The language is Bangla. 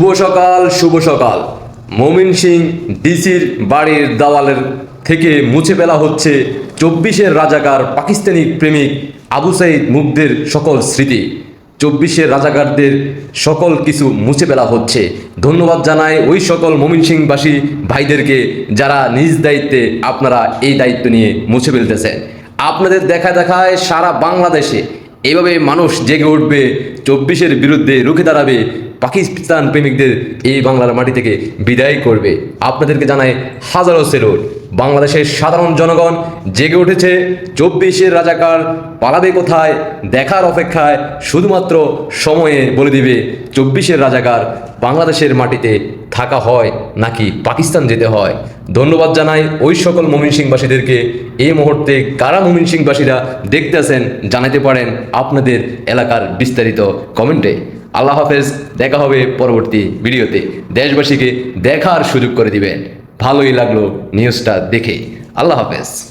শুভ সকাল শুভ সকাল। মমিন সিং ডিসির বাড়ির দাওয়ালের থেকে মুছে ফেলা হচ্ছে চব্বিশের রাজাকার পাকিস্তানি প্রেমিক আবু সাইদ মুগ্ধের সকল স্মৃতি। চব্বিশের রাজাকারদের সকল কিছু মুছে ফেলা হচ্ছে। ধন্যবাদ জানাই ওই সকল মমিন সিংবাসী ভাইদেরকে যারা নিজ দায়িত্বে আপনারা এই দায়িত্ব নিয়ে মুছে ফেলতেছেন। আপনাদের দেখা দেখায় সারা বাংলাদেশে এইভাবে মানুষ জেগে উঠবে, চব্বিশের বিরুদ্ধে রুখে দাঁড়াবে, পাকিস্তান প্রেমিকদের এই বাংলার মাটি থেকে বিদায় করবে। আপনাদেরকে জানাই হাজারো সেলুট। বাংলাদেশের সাধারণ জনগণ জেগে উঠেছে, চব্বিশের রাজাকার পালাবে কোথায়, দেখার অপেক্ষায় শুধুমাত্র সময়ে বলে দিবে, চব্বিশের রাজাকার বাংলাদেশের মাটিতে থাকা হয় নাকি পাকিস্তান যেতে হয়? ধন্যবাদ জানাই ওই সকল মমিন সিংবাসীদেরকে। এই মুহূর্তে কারা মমিন সিংবাসীরা দেখতেছেন জানাতে পারেন আপনাদের এলাকার বিস্তারিত কমেন্টে। আল্লাহ হাফেজ, দেখা হবে পরবর্তী ভিডিওতে। দেশবাসীকে দেখার সুযোগ করে দিবেন। ভালোই লাগল নিউজটা দেখে। আল্লাহ হাফেজ।